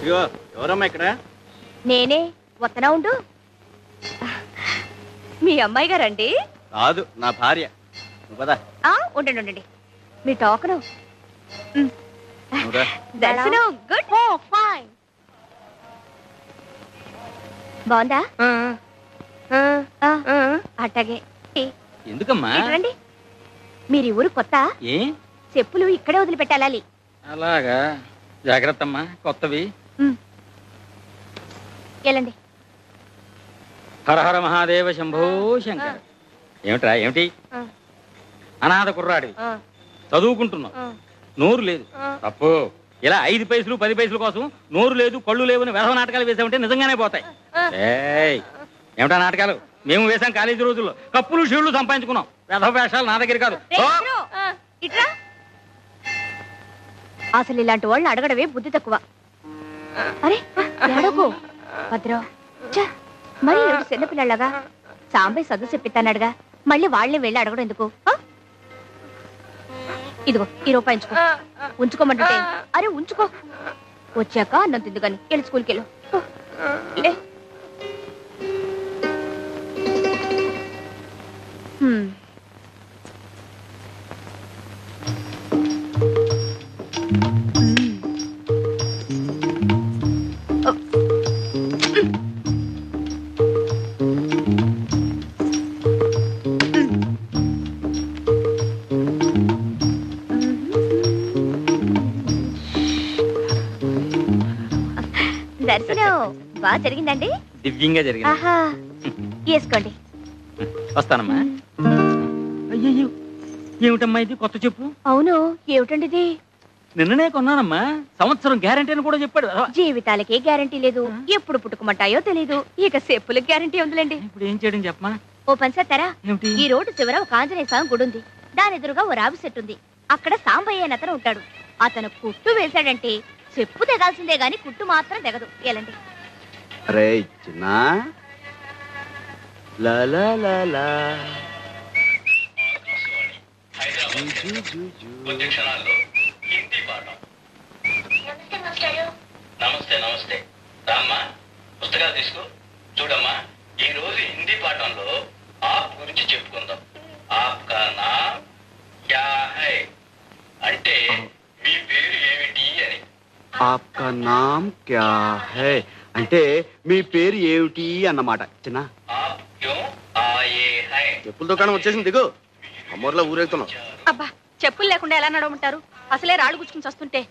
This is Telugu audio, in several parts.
ఇదిగో ఎవరమ్మా ఇక్కడ? నేనే వత్తనా ఉండు. మీ అమ్మాయి గారండి? కాదు నా భార్య. నువ్వు పద. ఆ ఉండండి ఉండండి. మీ టోకను. నువ్వు రా. దర్శనం గుడ్. ఫైన్. బాగుందా? ఆ, అట్టగే ఎందుకమ్మా? ఇటు రండి. మీరు ఈ ఊరు కొత్త? ఏ? చెప్పులు ఇక్కడే వదిలిపెట్టాలి అలాగా. జాగ్రత్త అమ్మా కొత్తవి. వెళ్ళండి. హర హర మహాదేవ శంభో శంకర. ఏమిట్రా ఏమిటి. అనాథ కుర్రాడివి. చదువుకుంటున్నావు. నోరు లేదు. తప్పు. ఇలా ఐదు పైసలు పది పైసల కోసం నోరు లేదు కళ్ళు లేవు అని వేసవ నాటకాలు వేసామంటే నిజంగానే పోతాయి. ఏయ్ ఏమిటా నాటకాలు? మేము వేసాం కాలేజీ రోజుల్లో. కప్పులు షీళ్ళు సంపాదించుకున్నాం. వేధవ వేషాలు నా దగ్గర కాదు. అసలు ఇలాంటి వాళ్ళని అడగడమే బుద్ధి తక్కువ. అరే భద్రం మరి ఏడు చిన్నపిల్లలాగా సాంబయ్య చదువు చెప్పిస్తానడుగా. మళ్ళీ వాళ్ళే వెళ్ళి అడగడం ఎందుకు? ఇదిగో ఈ రూపాయి ఉంచుకో. ఉంచుకోమంటుంటే అరే ఉంచుకో. వచ్చాక అన్నం తిందు వెళ్ళి స్కూల్కి వెళ్ళు లే బాగా జరిగిందండి? దివ్యంగా జరిగింది. ఆహా వేసుకోండి. వస్తానమ్మా. అయ్యయ్యో ఏమిటమ్మా ఇది? కొత్త చెప్పు. అవును ఏమిటండి ఇది? నిన్ననే కొన్నానమ్మా. సంవత్సరం గ్యారంటీ అని కూడా చెప్పాడు. జీవితాలకే గ్యారంటీ లేదు. ఎప్పుడు పుట్టుకుమంటాయో తెలీదు. ఇక చెప్పులకు గ్యారంటీ ఉందిలేండి. ఇప్పుడు ఏం చేయడం చెప్పమా ఓ పని చేస్తారా? ఈ రోడ్డు చివర ఒక ఆంజనేయ స్వామి గుడి ఉంది. దాని ఎదురుగా ఓ రావి చెట్టు ఉంది. అక్కడ సాంబయ్య అని అతను ఉంటాడు. అతను కుట్టు వేశాడంటే చెప్పు తెగాల్సిందే గాని కుట్టు మాత్రం తెగదు. ఎలాంటి అరే చిన్న లా లా లా లా. జూ, జూ, జూ, జూ. నమస్తే నమస్తే రామ్మా పుస్తకాలు తీసుకో. చూడమ్మా ఈ రోజు హిందీ పాఠంలో ఆప్ గురించి చెప్పుకుందాం. ఆప్ కా నామ్ క్యా హై? అంటే మీ పేరు ఏమిటి అని. ఆప్కా నామ్ క్యా హై? అంటే మీ పేరు ఏమిటి అన్నమాట చిన్న ఆప్ క్యో ఆయే హై చెప్పుల దుకాణం వచ్చేసింది దిగు అమ్మోర్లో ఊరేగుతున్నాం అబ్బా చెప్పులు లేకుండా ఎలా నడవమంటారు అసలే రాళ్ళు గుచ్చుకుని వస్తుంటే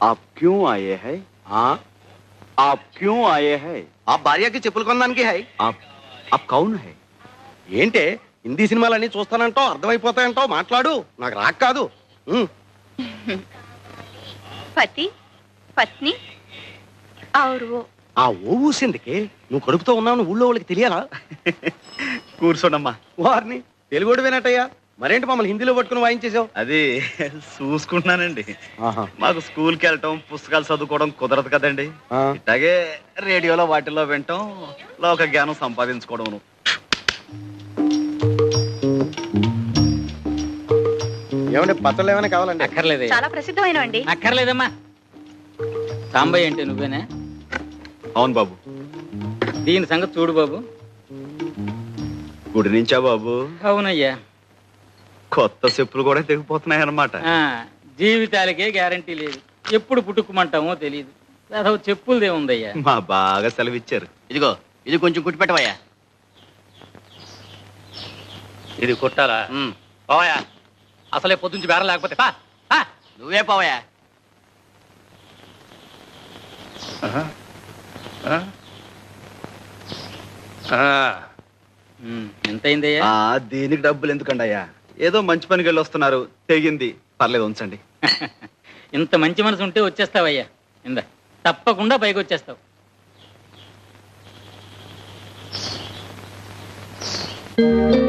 आप क्यों आए हैं ఆ आप क्यों आए हैं ఆ భార్యకి చెప్పులు కొనడానికి హై आप आप कौन है ఏంటే హిందీ సినిమాలన్నీ చూస్తానంటావు అర్థమైపోతాయంటావు మాట్లాడు నాకు రాక్ కాదు ఉమ్, పతి పత్ని ఆరు ఆ ఓ ఊసిందికి నువ్వు కడుపుతో ఉన్నావు ఊళ్ళో వాళ్ళకి తెలియాలా? కూర్చోండమ్మా. వారిని తెలుగుడు వినట్టయ్యా. మరేంటి మమ్మల్ని హిందీలో పట్టుకుని వాయించేసావు అది చూసుకుంటున్నానండి. మాకు స్కూల్కి వెళ్ళటం పుస్తకాలు చదువుకోవడం కుదరదు కదండి. ఇట్లాగే రేడియోలో వాటిల్లో వినటం లోక జ్ఞానం సంపాదించుకోవడం ఏమంటే పత్రాలు ఏమైనా కావాలండి? అక్కర్లేదే. చాలా ప్రసిద్ధమైనవండి. అక్కర్లేదమ్మా. సాంబయ్య అంటే నువ్వేనా? అవును బాబు. దీని సంగతి చూడు బాబు. గుడి నుంచా బాబు? అవునయ్యా. కొత్త చెప్పులు కూడా తెగిపోతున్నాయి అన్నమాట ఆ, జీవితాలకే గ్యారంటీ లేదు. ఎప్పుడు పుట్టుకుమంటామో తెలియదు అసలు చెప్పులదే ఉందయ్యా. మా బాగా సెలవిచ్చారు. ఇదిగో ఇది కొంచెం కుట్టి పెట్టవయ్యా ఇది కొట్టాలా? పోవయ్యా. అసలే పొద్దుంచి బేరం లేకపోతే పా పా. నువ్వే పోవయ్యా. దీనికి డబ్బులు ఎందుకండి అయ్యా ఏదో మంచి పనికి వెళ్ళి వస్తున్నారు. తెగింది. పర్లేదు ఉంచండి. ఇంత మంచి మనసు ఉంటే వచ్చేస్తావయ్యా. ఇంద. తప్పకుండా పైకి వచ్చేస్తావు. thank you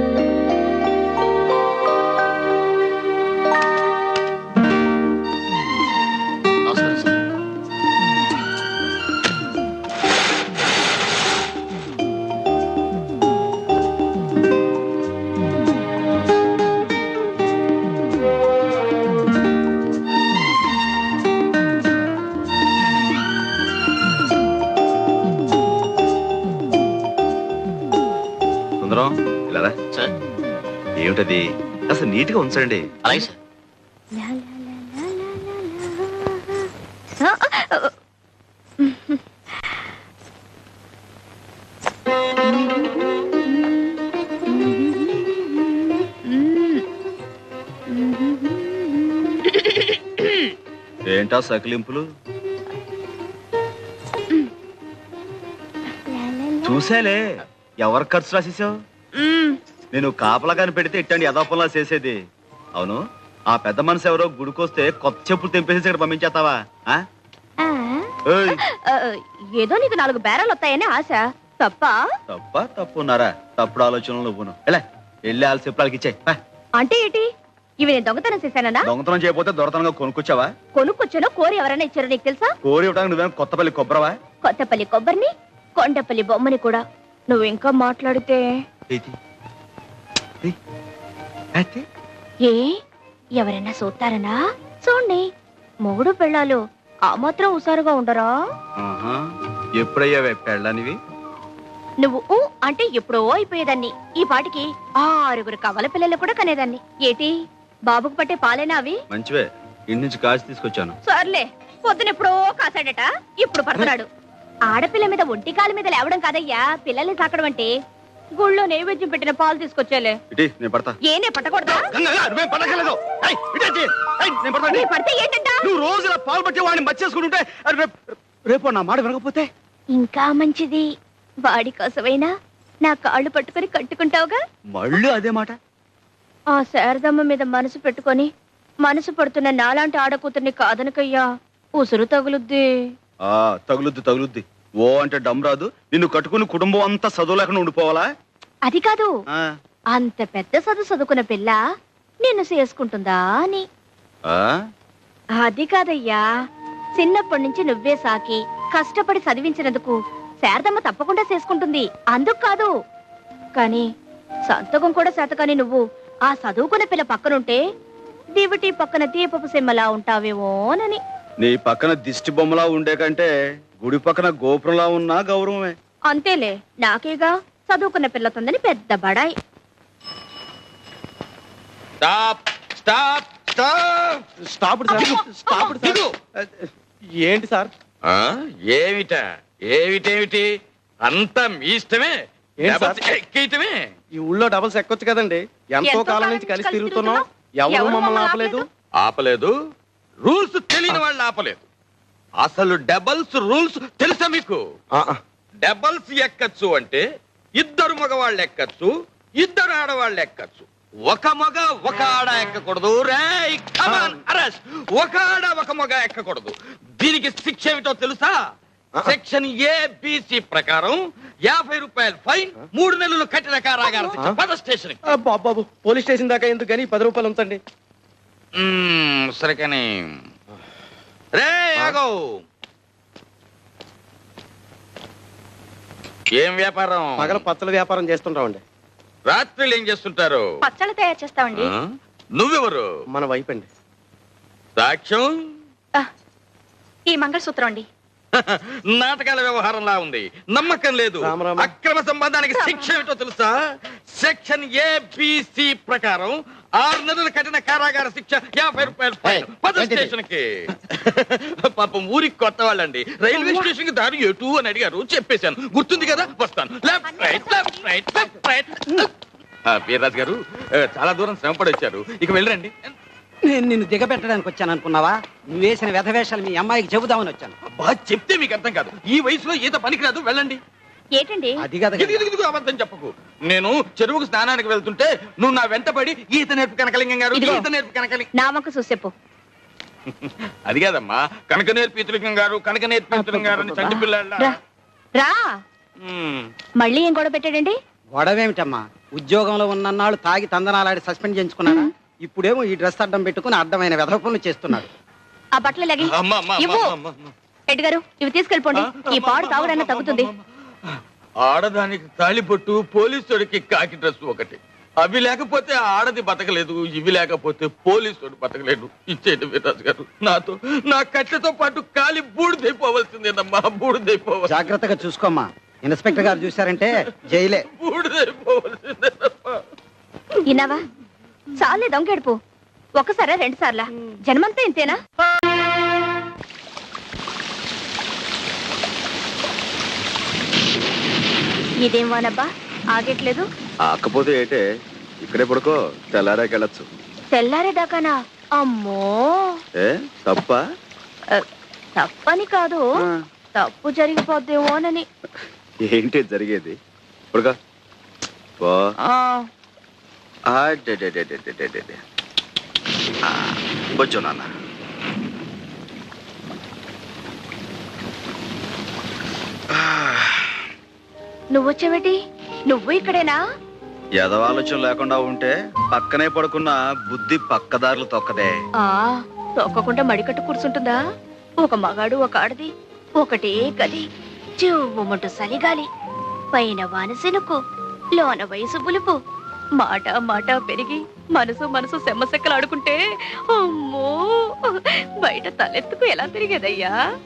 ఏమిటది? అసలు నీట్గా ఉంచండి. అలాగే సార్. ఏంటా సకిలింపులు? చూసాలే. ఎవరు ఖర్చు రాసేసావు? నేను కాపలాగాని పెడితే ఇట్టండి యథాపంలా చేసేది. అవును ఆ పెద్ద మనసు ఎవరో గుడికొస్తే కొత్త చెప్పులు తెంపేసి ఇక్కడ పంపించేస్తావా? ఆ? ఆ, ఏయ్, ఆ, ఏదో నీకు నాలుగు బేరాలు వస్తాయని ఆశ. తప్ప? తప్ప తప్పున్నారా తప్పుడు ఆలోచనలు నువ్వును. ఎలా వెళ్ళి వాళ్ళ చెప్పులకి ఇచ్చాయి. అంటే ఏంటి? ఇవి నేను దొంగతనం చేశానన్నా దొంగతనం చేయకపోతే దొరతనంగా కొనుక్కొచ్చావా? కొనుక్కొచ్చానో కోరి ఎవరైనా ఇచ్చారో నీకు తెలుసా? కోరి ఇవ్వడానికి నువ్వేం కొత్తపల్లి కొబ్బరవా? కొత్తపల్లి కొబ్బరిని కొండపల్లి బొమ్మని కూడా. నువ్వు ఇంకా మాట్లాడితే? ఏ? ఎవరైనా చూస్తారనా చూడండి మొగుడు పెళ్ళాలు ఆ మాత్రం హుషారుగా ఉండరా. ఎప్పుడయ్యావే పెళ్ళనివి? నువ్వు ఊ అంటే ఎప్పుడో అయిపోయేదాన్ని. ఈ పాటికి ఆరుగురు కవల పిల్లలు కూడా కనేదాన్ని. ఏటి? బాబుకు పట్టే పాలేనా అవి? మంచివే ఇంటి నుంచి కాచి తీసుకొచ్చాను. సర్లే పొద్దునెప్పుడో కాసాడట ఇప్పుడు పడుతున్నాడు. ఆడపిల్ల మీద ఒంటి కాలు మీద లేవడం కాదయ్యా పిల్లల్ని సాకడం అంటే గుళ్ళో నైవేద్యం పెట్టిన పాలు తీసుకొచ్చేలే. ఇటీ నేను పడతా. ఏనే పట్టకూడదా? గంగగా, నువ్వేం పడక్కర్లేదు. ఏయ్, ఇటేసి. ఏయ్, నేను పడతాను. నీ పడితే ఏంటంట? నువ్వు రోజు ఇలా పాలు పట్టి వాడిని మర్చేసుకుంటుంటే అది రేపు నా మాట వినకపోతే? ఇంకా మంచిది. వాడి కోసమైనా నా కాళ్ళు పట్టుకొని కట్టుకుంటావుగా? మళ్ళీ అదే మాట? ఆ శారదమ్మ మీద మనసు పెట్టుకొని మనసు పడుతున్న నాలాంటి ఆడకూతుర్ని కాదనకయ్యా. ఉసురు తగులుద్ది. తగులుద్ది తగులుద్ది. ఓ అంటే డమ్ రాదు. నిన్ను కట్టుకుని కుటుంబం అంతా చదువు లేకుండా ఉండిపోవాలా? అది కాదు. ఆ, అంత పెద్ద చదువు చదువుకున్న పిల్ల నిన్ను చేసుకుంటుందా అని. ఆ? అది కాదయ్యా. చిన్నప్పటి నుంచి నువ్వే సాకి. కష్టపడి చదివించినందుకు శారదమ్మ తప్పకుండా చేసుకుంటుంది. అందుకు కాదు. కానీ సంతకం కూడా శాతకాని నువ్వు ఆ చదువుకున్న పిల్ల పక్కనుంటే దివిటి పక్కన దీపపు సిమ్మలా ఉంటావేమోనని. నీ పక్కన దిష్టి బొమ్మలా ఉండే కంటే గుడి పక్కన గోపురంలా ఉన్నా గౌరవమే. అంతేలే నాకేగా చదువుకున్న పిల్లతుందని పెద్ద బడాయి. Stop stop stop. Stop sir. Stop sir. ఏంటి సార్? ఆ, ఏమిట ఏమిటేమిటి? అంతా మీ ఇష్టమే. ఏం సార్? డబల్స్ ఎక్కేయటమే. ఈ ఊళ్ళో డబల్స్ ఎక్కొచ్చు కదండి. ఎంతో కాలం నుంచి కలిసి తిరుగుతున్నాం. ఎవరు మమ్మల్ని ఆపలేదు? ఆపలేదు. రూల్స్ తెలియని వాళ్ళు ఆపలేదు. అసలు డబల్స్ రూల్స్ తెలుసా మీకు. డబల్స్ ఎక్కచ్చు అంటే ఇద్దరు మగవాళ్ళు ఎక్కచ్చు ఇద్దరు ఆడవాళ్ళు ఎక్కచ్చు. ఒక మగ ఒక ఆడ ఎక్కకూడదు. అరెస్ట్. ఒక ఆడ ఒక మగ ఎక్కకూడదు. దీనికి శిక్ష ఏమిటో తెలుసా? సెక్షన్ ఏ బిసి ప్రకారం యాభై రూపాయలు ఫైన్ మూడు నెలలు కట్టిన కారాగార శిక్ష. పద స్టేషన్ బాబు పోలీస్ స్టేషన్ దాకా ఎందుకు కానీ పది రూపాయలు ఉంచండి. సరే కానీ రే ఆగో. ఏం వ్యాపారం? పగల పచ్చల వ్యాపారం చేస్తుంటామండి రాత్రులు ఏం చేస్తుంటారు? పచ్చళ్ళు తయారు చేస్తామండి ఆ? నువ్వెవరు? మన వైపు అండి. సాక్ష్యం? ఈ మంగళసూత్రం అండి. నాటకాల వ్యవహారంలా ఉంది. నమ్మకం లేదు. రామ రామ. అక్రమ సంబంధానికి శిక్ష ఏమిటో తెలుసా? సెక్షన్ ఏబిసి ప్రకారం ఆరు నెలలు కట్టిన కారాగార శిక్ష యాభై రూపాయలు పద స్టేషన్కి పాపం ఊరికి కొత్త వాళ్ళండి. రైల్వే స్టేషన్కి దారి ఎటు అని అడిగారు. చెప్పేశాను. గుర్తుంది కదా? వస్తాను. Left right left right left right Veerraju garu చాలా దూరం శ్రమపడి వచ్చారు. ఇక వెళ్ళండి నేను నిన్ను దిగబెట్టడానికి వచ్చాను అనుకున్నావా నువ్వు వేసిన వ్యధవేషాలు మీ అమ్మాయికి చెబుదామని వచ్చాను. అబ్బా చెప్తే మీకు అర్థం కాదు. ఈ వయసులో ఈత పనికిరాదు వెళ్ళండి. ఏంటండి? అది కదా ఇదిగో, ఇదిగో, ఇదిగో, అబద్ధం చెప్పకు. నేను చెరువుకు స్నానానికి వెళ్తుంటే నువ్వు నా వెంట పడి ఈత నేర్పు కనకలింగం గారు ఇదిగో. ఈత నేర్పు కనకలింగం నా వంక చూసేపు అది కాదమ్మా. కనక నేర్పు ఈతలింగం గారు కనక నేర్పు ఈతలింగం గారు అని చంటి రా రా. మళ్ళీ ఏం గొడవ పెట్టాడండి? గొడవేమిటమ్మా? ఉద్యోగంలో ఉన్నన్నాళ్ళు తాగి తందనాలాడి సస్పెండ్ చేయించుకున్నాడా? ఇప్పుడేమో ఈ డ్రెస్ అడ్డం పెట్టుకుని అడ్డమైన వెధవ పనులు చేస్తున్నాడు. ఆ బట్టలు ఇవ్వు. రెడ్డి గారు ఇవి తీసుకెళ్ళిపోండి. ఈ పాడు తాగుడన్న తగ్గుతుంది. ఆడదానికి తాళిబొట్టు పోలీసుడికి కాకి డ్రెస్ ఒకటి. అవి లేకపోతే ఆడది బతకలేదు ఇవి లేకపోతే పోలీసుడు బతకలేడు. ఇచ్చేటి వీరాజు గారు. నాతో నా కట్లతో పాటు కాలి బూడిదైపోవలసిందేనమ్మా బూడిదైపోవాలి జాగ్రత్తగా చూసుకోమ్మా. ఇన్స్పెక్టర్ గారు చూశారంటే జైలే. బూడిదైపోవలసిందేనమ్మా. విన్నావా? చాలే దొంగెడుపు. ఒకసారా రెండు సార్లా జన్మంతా ఇంతేనా? ఇదేం వానబ్బా? ఆగట్లేదు? ఆకపోతే ఏటే ఇక్కడే పడుకో తెల్లారాకెళ్ళచ్చు. తెల్లారేదాకానా అమ్మో! ఏ తప్ప? ఆ, తప్పని కాదు. తప్పు జరిగిపోద్దేమోనని. ఏంటి జరిగేది? పడుకో. కొంచెం నాన్న నువ్వొచ్చావేటి నువ్వు ఇక్కడేనా? ఆలోచన లేకుండా ఉంటే పక్కనే పడుకున్న బుద్ధి పక్కదారులు తొక్కదే. ఆ తొక్కకుండా మడికట్టు కూర్చుంటుందా? ఒక మగాడు ఒక ఆడది ఒకటే గది. చెవుమంటూ సలిగాలి. పైన వానసెనుకు లోన వయసు పులుపు. మాట మాట పెరిగి మనసు మనసు సెమ్మసెక్కలు ఆడుకుంటే అమ్మో! బయట తలెత్తుకు ఎలా తిరిగేదయ్యా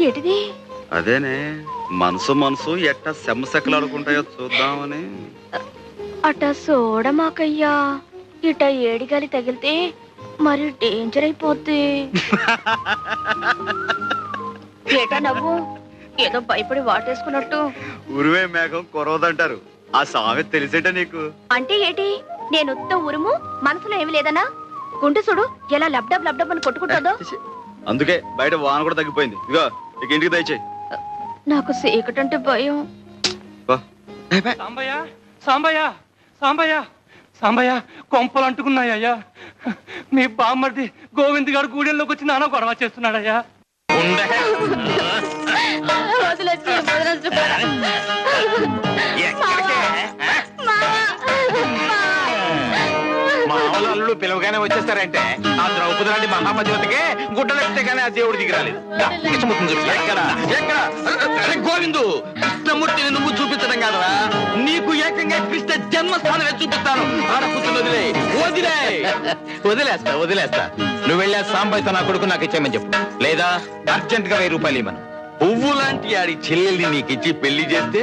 ఏటిది? అదేనే మనసు మనసు ఎట్ట సెమ్మసెక్కలు ఆడుకుంటాయో చూద్దామని. అట చూడమాకయ్యా ఇట ఏడిగాలి తగిలితే మరి డేంజర్ అయిపోద్ది ఏటా నవ్వు? ఏదో భయపడి వాటేసుకున్నట్టు. ఉరివే మేఘం కొరవదంటారు. ఆ సామెత తెలిసేట నీకు? అంటే ఏటి? నేను ఉత్త ఉరుము మనసులో ఏమి లేదనా గుండె చూడు ఎలా లబ్డబ్ లబ్డబ్ అని కొట్టుకుంటుందో. అందుకే బయట వాన కూడా తగ్గిపోయింది. ఇగో ఇక ఇంటికి దయచేయి. నాకు సీకటంటే భయం. సాంబయ్య సాంబయ్య సాంబయ్య సాంబయ్య కొంపలు అంటుకున్నాయ్యా. మీ బామ్మర్ది గోవింద్ గారు గూడెంలోకి వచ్చి నాన్న గొడవ చేస్తున్నాడయ్యా. వదిలేసి పిలవగానే వచ్చేస్తారంటే ఆ ద్రౌపది లాంటి మహామతివతికే గుడ్డలెప్తే ఆ దేవుడి దిగి రాలేదు. కృష్ణమూర్తిని ఎక్కడ? ఎక్కడ? అరే, గోవిందు కృష్ణమూర్తిని నువ్వు చూపించడం కాదరా. నీకు ఏకంగా కృష్ణ జన్మస్థానమే చూపిస్తాను. ఆడపుత్రులు వదిలే వదిలే. వదిలేస్తా వదిలేస్తా. నువ్వు వెళ్ళా సాంబాయితో నా కొడుకు నాకు ఇచ్చేయమని చెప్పు. లేదా అర్జెంట్గా వెయ్యి రూపాయలు ఇవ్వను. పువ్వు లాంటి ఆడి చెల్లెల్ని నీకు ఇచ్చి పెళ్ళి చేస్తే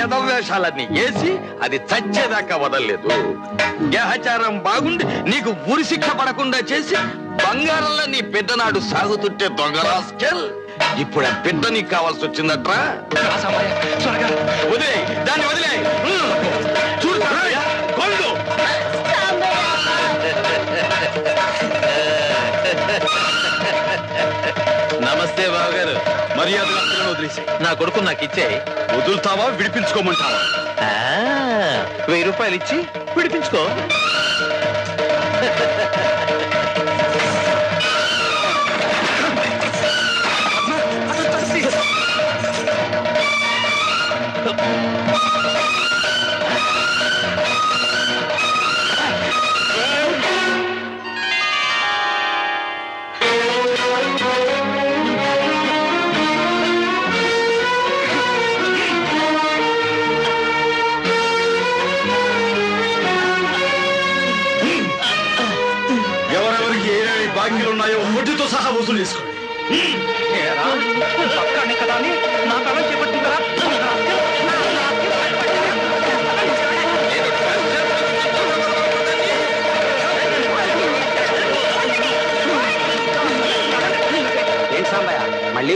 ఎదవేషాలన్నీ వేసి అది చచ్చేదాకా వదలలేదు. గ్రహచారం బాగుండి నీకు ఉరి శిక్ష పడకుండా చేసి బంగారంలో నీ పెద్దనాడు సాగుతుంటే దొంగరాస్కెల్ ఇప్పుడు ఆ బిడ్డ నీకు కావాల్సి వచ్చిందట్రా? వదిలే దాన్ని వదిలే మర్యాదగా నా కొడుకు నాకు ఇచ్చే వదులుతావా విడిపించుకోమంటావా? వెయ్యి రూపాయలు ఇచ్చి విడిపించుకో.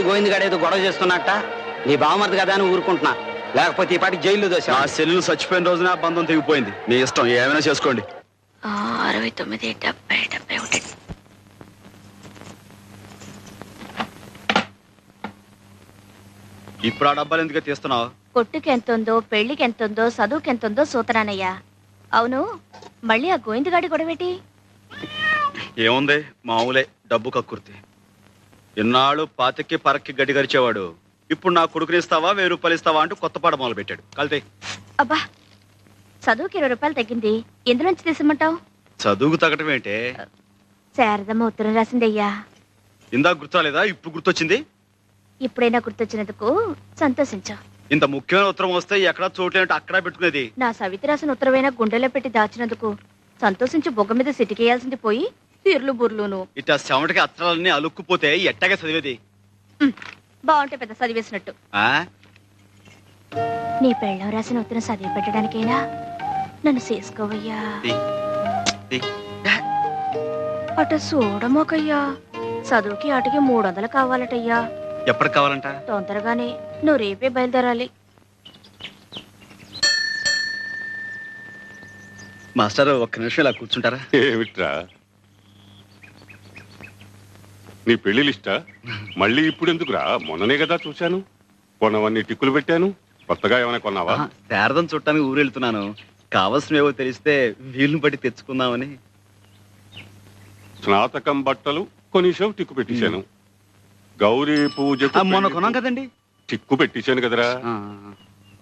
మళ్ళీ గోవింద్ గారు ఏదో గొడవ చేస్తున్నట్ట నీ బావమరిది కదా అని ఊరుకుంటున్నా. లేకపోతే ఈ పాటి జైల్లో నా దోశ సెల్లు చచ్చిపోయిన రోజున ఆ బంధం తెగిపోయింది. మీ ఇష్టం ఏమైనా చేసుకోండి. అరవై తొమ్మిది డెబ్బై డెబ్బై ఒకటి. ఇప్పుడు ఆ డబ్బాలు ఎందుకు తీస్తున్నావు? కొట్టుకి ఎంతుందో పెళ్ళికి ఎంతుందో చదువుకి ఎంతుందో సూతరానయ్యా. అవును మళ్ళీ ఆ గోవిందగాడి గొడవేటి? ఏముంది? మామూలే డబ్బు కక్కుర్తి. ఇన్నాళ్ళు పాతికి పరక్కి గడ్డి గరిచేవాడు ఇప్పుడు నా కొడుకుని ఇస్తావా వెయ్యి రూపాయలు ఇస్తావా అంటూ కొత్త పాట మొదలు పెట్టాడు కలితే. అబ్బా చదువుకి ఇరవై రూపాయలు తగ్గింది. ఎందులోంచి తీసమంటావు చదువుకు తగ్గటం ఏంటే? శారదమ్మ ఉత్తరం రాసిందయ్యా ఇందాక గుర్తురాలేదా? ఇప్పుడు గుర్తొచ్చింది? ఇప్పుడైనా గుర్తొచ్చినందుకు సంతోషించు. ఇంత ముఖ్యమైన ఉత్తరం వస్తే ఎక్కడ చోట్లేంటే అక్కడ పెట్టుకునేది? నా సవితి రాసిన ఉత్తరమైనా గుండెలో పెట్టి దాచినందుకు సంతోషించి బొగ్గ మీద సిటికేయాల్సింది పోయి తీర్లు బుర్లును. ఇట్లా చెమటకి అత్తరాలన్నీ అలుక్కుపోతే ఎట్టాగే చదివేది? బాగుంటే పెద్ద చదివేసినట్టు. ఆ? నీ పెళ్ళం రాసిన ఉత్తరం చదివి పెట్టడానికైనా? నన్ను చేసుకోవయ్యా. అట చూడమోకయ్యా. చదువుకి ఆటకి మూడు వందలు కావాలటయ్యా. ఎప్పటికి కావాలంట? తొందరగానే నువ్వు రేపే బయలుదేరాలి. మాస్టర్ ఒక్క నిమిషం ఇలా కూర్చుంటారా? ఏమిట్రా? నీ పెళ్ళి లిస్టా? మళ్ళీ ఇప్పుడు ఎందుకురా మొన్ననే కదా చూశాను. కొన్నవన్నీ టిక్కులు పెట్టాను. కొత్తగా ఏమైనా కొన్నావా? శారదం చుట్టానికి ఊరు వెళ్తున్నాను కావలసినవేవో తెలిస్తే వీలుని బట్టి తెచ్చుకుందామని. స్నాతకం బట్టలు కొనిషం టిక్కు పెట్టేశాను. గౌరీ పూజకు ఆ, మొన్న కొన్నాం కదండి. టిక్కు పెట్టేశాను కదరా.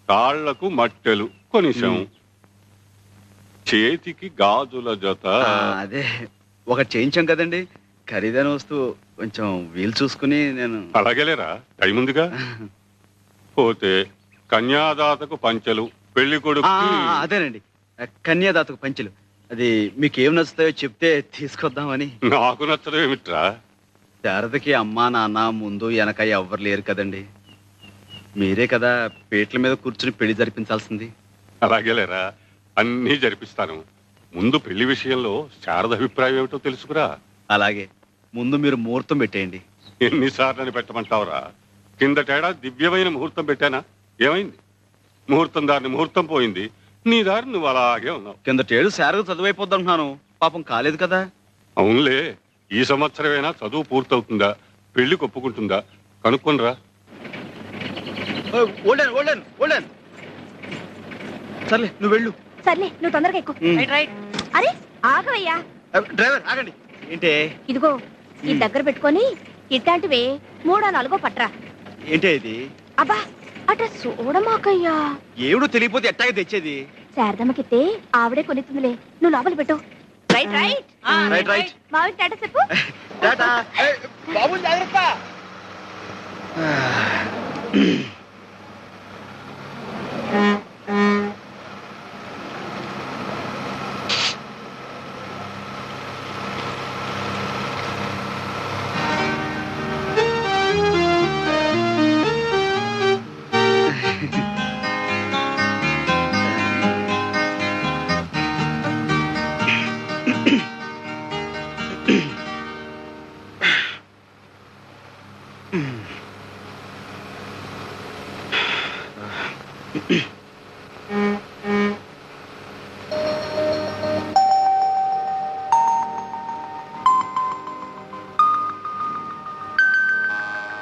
కాళ్ళకు మట్టెలు కొనిషం ఉమ్. చేతికి గాజుల జత. అదే. ఒకటి చేయించాం కదండి. ఖరీదైన వస్తువు. కొంచెం వీలు చూసుకుని నేను అలాగేలేరా? టైం ఉందిగా? పోతే కన్యాదాతకు పంచెలు పెళ్ళి కొడుకు అదేనండి. కన్యాదాతకు పంచులు. అది మీకు ఏం నచ్చుతాయో చెప్తే తీసుకొద్దామని. నాకు నచ్చడం ఏమిట్రా? శారదకి అమ్మా నాన్న ముందు వెనక ఎవ్వరు లేరు కదండి. మీరే కదా పీటల మీద కూర్చుని పెళ్ళి జరిపించాల్సింది. అలాగేలేరా? అన్నీ జరిపిస్తాను. ముందు పెళ్ళి విషయంలో శారద అభిప్రాయం ఏమిటో తెలుసుకురా. అలాగే. ముందు మీరు ముహూర్తం పెట్టేయండి. ఎన్నిసార్లని పెట్టమంటావురా? కిందటేడా దివ్యమైన ముహూర్తం పెట్టానా? ఏమైంది? ముహూర్తం దారిని ముహూర్తం పోయింది. నీ దారి నువ్వు అలాగే ఉన్నావు. కిందటేడు శారద చదువైపోద్ది అంటున్నాను పాపం కాలేదు కదా? అవునులే ఈ సంవత్సరమైనా చదువు పూర్తవుతుందా? పెళ్ళి ఒప్పుకుంటుందా కనుక్కొనిరా. Hold on hold on hold on. సర్లే నువ్వు వెళ్ళు. సర్లే నువ్వు తొందరగా ఎక్కు. ఉమ్. Right right. అరే ఆగవయ్యా. డ్రైవర్ ఆగండి. ఏంటే? ఇదిగో ఈ దగ్గర పెట్టుకొని ఇట్లాంటివి మూడో నాలుగో పట్రా. ఏంటే అబ్బా అట చూడమాకయ్యా. ఏడు తెలియపోతే ఎట్టాగ తెచ్చేది? శారదమ్మకితే ఆవిడే కొనిస్తుందిలే నువ్వు లోపల పెట్టు. Right right. మావి టాటా చెప్పు. బాబు జాగ్రత్త.